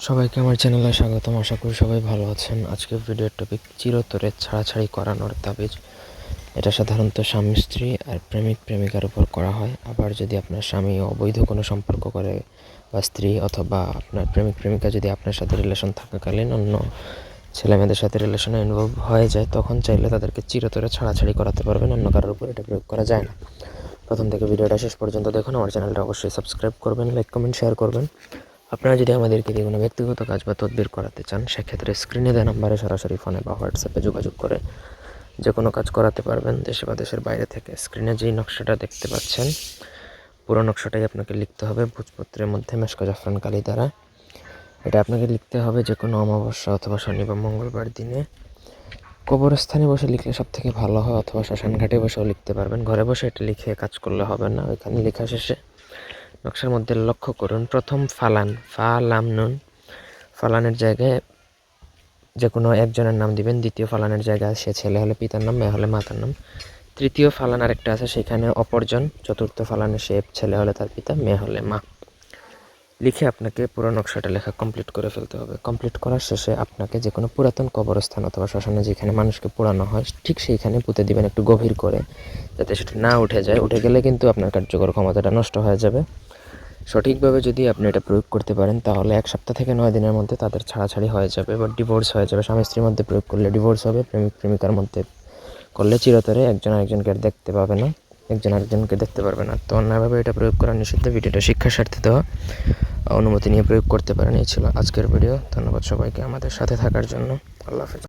সবাইকে আমার চ্যানেলে স্বাগতম। আশা করি সবাই ভালো আছেন। আজকের ভিডিওর টপিক চিরতরে ছাড়াছাড়ি করানোর তাবিজ। এটা সাধারণত স্বামী, স্ত্রী আর প্রেমিক, প্রেমিকার উপর করা হয়। আবার যদি আপনার স্বামী অবৈধ কোনো সম্পর্ক করে বা স্ত্রী অথবা আপনার প্রেমিক, প্রেমিকা যদি আপনার সাথে রিলেশন থাকাকালীন অন্য ছেলেমেয়েদের সাথে রিলেশনে ইনভলভ হয়ে যায়, তখন চাইলে তাদেরকে চিরতরে ছাড়াছাড়ি করাতে পারবেন। অন্য কারোর উপর এটা প্রয়োগ করা যায় না। প্রথম থেকে ভিডিওটা শেষ পর্যন্ত দেখুন। আমার চ্যানেলটা অবশ্যই সাবস্ক্রাইব করবেন লাইক কমেন্ট শেয়ার করবেন। আপনারা যদি আমাদেরকে দিয়ে কোনো ব্যক্তিগত কাজ বা তদবির করাতে চান, সেক্ষেত্রে স্ক্রিনে দেওয়া নাম্বারে সরাসরি ফোনে বা হোয়াটসঅ্যাপে যোগাযোগ করে যে কোনো কাজ করাতে পারবেন দেশে বা দেশের বাইরে থেকে। স্ক্রিনে যেই নকশাটা দেখতে পাচ্ছেন, পুরো নকশাটাই আপনাকে লিখতে হবে ভোজপত্রের মধ্যে মেশকা জাফরান কালী দ্বারা। এটা আপনাকে লিখতে হবে যে কোনো অমাবস্যা অথবা শনি বা মঙ্গলবার দিনে। কবরস্থানে বসে লিখলে সব থেকে ভালো হয়, অথবা শ্মশান ঘাটে বসেও লিখতে পারবেন। ঘরে বসে এটা লিখে কাজ করলে হবে না। ওইখানে লেখা শেষে নকশার মধ্যে লক্ষ্য করুন। প্রথম ফালান, ফা, লাম, নুন। ফালানের জায়গায় যে কোনো একজনের নাম দিবেন। দ্বিতীয় ফালানের জায়গায় সে ছেলে হলে পিতার নাম, মেয়ে হলে মাতার নাম। তৃতীয় ফালান আরেকটা আছে, সেখানে অপরজন। চতুর্থ ফালানে সে ছেলে হলে তার পিতা, মেয়ে হলে মা। লিখে আপনাকে পুরো নকশাটা লেখা কমপ্লিট করে ফেলতে হবে। কমপ্লিট করার শেষে আপনাকে যে কোনো পুরাতন কবরস্থান অথবা শ্মশানে যেখানে মানুষকে পোড়ানো হয়, ঠিক সেইখানে পুঁতে দিবেন একটু গভীর করে। যাতে সেটা না উঠে যায়, উঠে গেলে কিন্তু আপনার কার্যকর ক্ষমতাটা নষ্ট হয়ে যাবে। সঠিকভাবে যদি আপনি এটা প্রয়োগ করতে পারেন, তাহলে এক সপ্তাহ থেকে নয় দিনের মধ্যে তাদের ছাড়াছাড়ি হয়ে যাবে বা ডিভোর্স হয়ে যাবে। স্বামী স্ত্রীর মধ্যে প্রয়োগ করলে ডিভোর্স হবে, প্রেমিক প্রেমিকার মধ্যে করলে চিরতরে একজন আরেকজনকে আর দেখতে পাবে না, একজন আরেকজনকে দেখতে পারবে না। তো অন্যভাবে এটা প্রয়োগ করা নিষিদ্ধ। ভিডিওটা শিক্ষার স্বার্থে দেওয়া অনুমতি নিয়ে প্রয়োগ করতে পারেন। এই ছিল আজকের ভিডিও। ধন্যবাদ সবাইকে আমাদের সাথে থাকার জন্য। আল্লাহ হাফেজ।